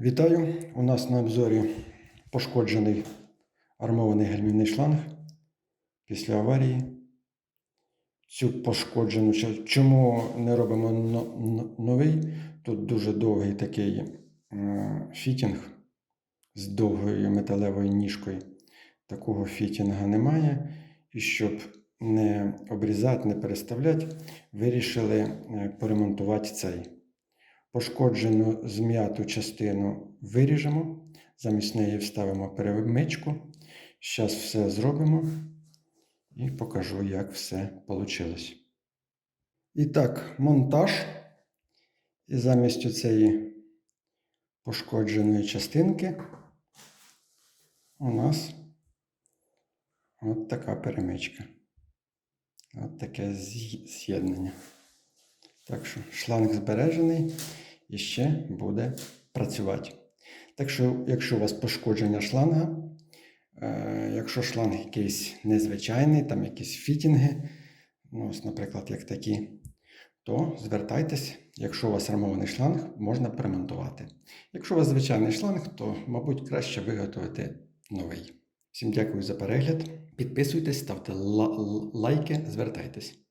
Вітаю! У нас на обзорі пошкоджений армований гальмівний шланг після аварії. Цю пошкоджену, чому не робимо но- но- новий? Тут дуже довгий такий е, фітінг з довгою металевою ніжкою. Такого фітінга немає. І щоб не обрізати, не переставляти, вирішили е, поремонтувати цей. Пошкоджену зм'яту частину виріжемо, замість неї вставимо перемичку. Зараз все зробимо і покажу, як все вийшло. І так, монтаж. І замість цієї пошкодженої частинки у нас от така перемичка. От таке з'єднання. Так що шланг збережений і ще буде працювати. Так що, якщо у вас пошкодження шланга, е, якщо шланг якийсь незвичайний, там якісь фітінги, ну, ось, наприклад, як такі, то звертайтесь, якщо у вас армований шланг, можна перемонтувати. Якщо у вас звичайний шланг, то, мабуть, краще виготовити новий. Всім дякую за перегляд. Підписуйтесь, ставте лайки, звертайтесь.